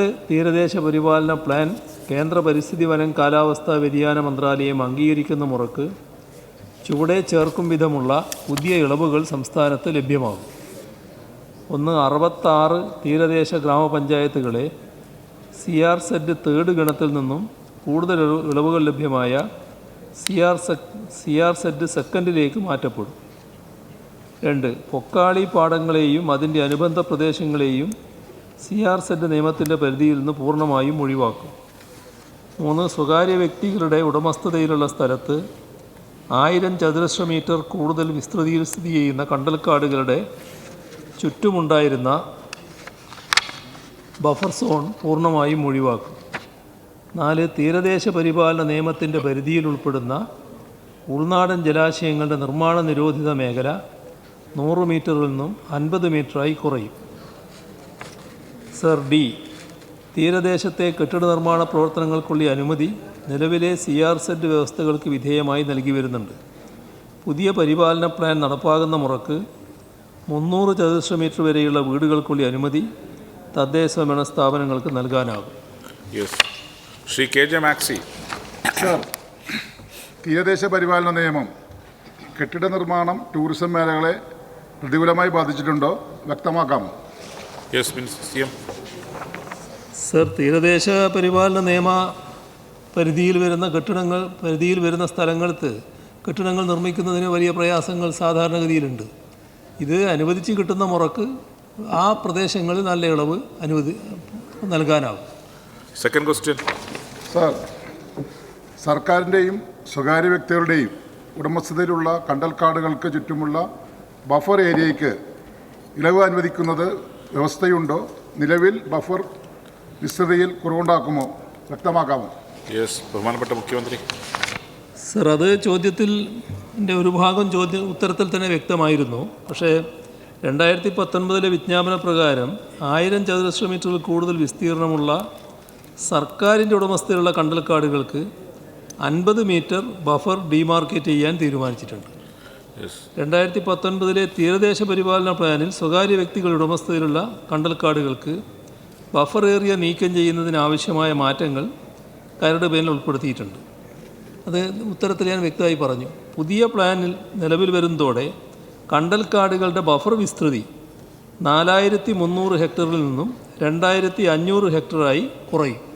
തീരദേശ പരിപാലന പ്ലാൻ കേന്ദ്ര പരിസ്ഥിതി വനം കാലാവസ്ഥാ വ്യതിയാന മന്ത്രാലയം അംഗീകരിക്കുന്ന മുറക്ക് ചുവടെ ചേർക്കും വിധമുള്ള പുതിയ ഇളവുകൾ സംസ്ഥാനത്ത് ലഭ്യമാകും. ഒന്ന് അറുപത്താറ് തീരദേശ ഗ്രാമപഞ്ചായത്തുകളെ സി ആർ സെഡ് തേർഡ് ഗണത്തിൽ നിന്നും കൂടുതൽ ഇളവ് ഇളവുകൾ ലഭ്യമായ സി ആർ സെ ആർ സെഡ് സെക്കൻഡിലേക്ക് മാറ്റപ്പെടും. രണ്ട് പൊക്കാളി പാടങ്ങളെയും അതിന്റെ അനുബന്ധ പ്രദേശങ്ങളെയും സി ആർ സെറ്റ് നിയമത്തിന്റെ പരിധിയിൽ നിന്ന് പൂർണമായും ഒഴിവാക്കും. മൂന്ന് സ്വകാര്യ വ്യക്തികളുടെ ഉടമസ്ഥതയിലുള്ള സ്ഥലത്ത് ആയിരം ചതുരശ്ര മീറ്റർ കൂടുതൽ വിസ്തൃതിയിൽ സ്ഥിതി ചെയ്യുന്ന കണ്ടൽക്കാടുകളുടെ ചുറ്റുമുണ്ടായിരുന്ന ബഫർ സോൺ പൂർണമായും ഒഴിവാക്കും. നാല് തീരദേശ പരിപാലന നിയമത്തിന്റെ പരിധിയിൽ ഉൾപ്പെടുന്ന ഉൾനാടൻ ജലാശയങ്ങളുടെ നിർമ്മാണ നിരോധിത മേഖല നൂറ് മീറ്ററിൽ നിന്നും അൻപത് മീറ്ററായി കുറയും. Sir D. തീരദേശത്തെ കെട്ടിട നിർമ്മാണ പ്രവർത്തനങ്ങൾക്കുള്ള അനുമതി നിലവിലെ സി ആർ സെഡ് വ്യവസ്ഥകൾക്ക് വിധേയമായി നൽകി വരുന്നുണ്ട്. പുതിയ പരിപാലന പ്ലാൻ നടപ്പാകുന്ന മുറക്ക് മുന്നൂറ് ചതുരശ്ര മീറ്റർ വരെയുള്ള വീടുകൾക്കുള്ള അനുമതി തദ്ദേശ ഭരണ സ്ഥാപനങ്ങൾക്ക് നൽകാനാകും. Yes Shri K J Maxy. Sir തീരദേശ പരിപാലന നിയമം കെട്ടിട നിർമ്മാണം ടൂറിസം മേഖലകളെ പ്രതികൂലമായി ബാധിച്ചിട്ടുണ്ടോ? വ്യക്തമാക്കാമോ? യെസ് മിനിസ് സി എം സർ തീരദേശ പരിപാലന നിയമ പരിധിയിൽ വരുന്ന കെട്ടിടങ്ങൾ പരിധിയിൽ വരുന്ന സ്ഥലങ്ങൾക്ക് കെട്ടിടങ്ങൾ നിർമ്മിക്കുന്നതിന് വലിയ പ്രയാസങ്ങൾ സാധാരണഗതിയിലുണ്ട്. ഇത് അനുവദിച്ച് കിട്ടുന്ന മുറക്ക് ആ പ്രദേശങ്ങളിൽ നല്ല ഇളവ് അനുവദി നൽകാനാവും. സെക്കൻഡ് ക്വസ്റ്റ്യൻ സർ സർക്കാരിന്റെയും സ്വകാര്യ വ്യക്തികളുടെയും ഉടമസ്ഥതയിലുള്ള കണ്ടൽക്കാടുകൾക്ക് ചുറ്റുമുള്ള ബഫർ ഏരിയയ്ക്ക് ഇളവ് അനുവദിക്കുന്നത് വ്യവസ്ഥയുണ്ടോ? നിലവിൽ ബഫർ വിസ്തൃതിയിൽ കുറവുണ്ടാക്കുമോ? വ്യക്തമാക്കാമോ? യെസ് ബഹുമാനപ്പെട്ട മുഖ്യമന്ത്രി. സർ അത് ചോദ്യത്തിൽ എന്റെ ഒരു ഭാഗം ചോദ്യ ഉത്തരത്തിൽ തന്നെ വ്യക്തമായിരുന്നു. പക്ഷേ രണ്ടായിരത്തി പത്തൊൻപതിലെ വിജ്ഞാപന പ്രകാരം ആയിരം ചതുരശ്ര മീറ്ററിൽ കൂടുതൽ വിസ്തീർണമുള്ള സർക്കാരിന്റെ ഉടമസ്ഥയിലുള്ള കണ്ടൽക്കാടുകൾക്ക് അൻപത് മീറ്റർ ബഫർ ഡിമാർക്കേറ്റ് ചെയ്യാൻ തീരുമാനിച്ചിട്ടുണ്ട്. രണ്ടായിരത്തി പത്തൊൻപതിലെ തീരദേശ പരിപാലന പ്ലാനിൽ സ്വകാര്യ വ്യക്തികളുടെ ഉടമസ്ഥതയിലുള്ള കണ്ടൽക്കാടുകൾക്ക് ബഫർ ഏറിയ നീക്കം ചെയ്യുന്നതിനാവശ്യമായ മാറ്റങ്ങൾ കരട് പേനിൽ ഉൾപ്പെടുത്തിയിട്ടുണ്ട്. അത് ഉത്തരത്തിൽ ഞാൻ വ്യക്തമായി പറഞ്ഞു. പുതിയ പ്ലാനിൽ നിലവിൽ വരുന്നതോടെ കണ്ടൽക്കാടുകളുടെ ബഫർ വിസ്തൃതി നാലായിരത്തി മുന്നൂറ് ഹെക്ടറിൽ നിന്നും രണ്ടായിരത്തി അഞ്ഞൂറ് ഹെക്ടറായി കുറയും.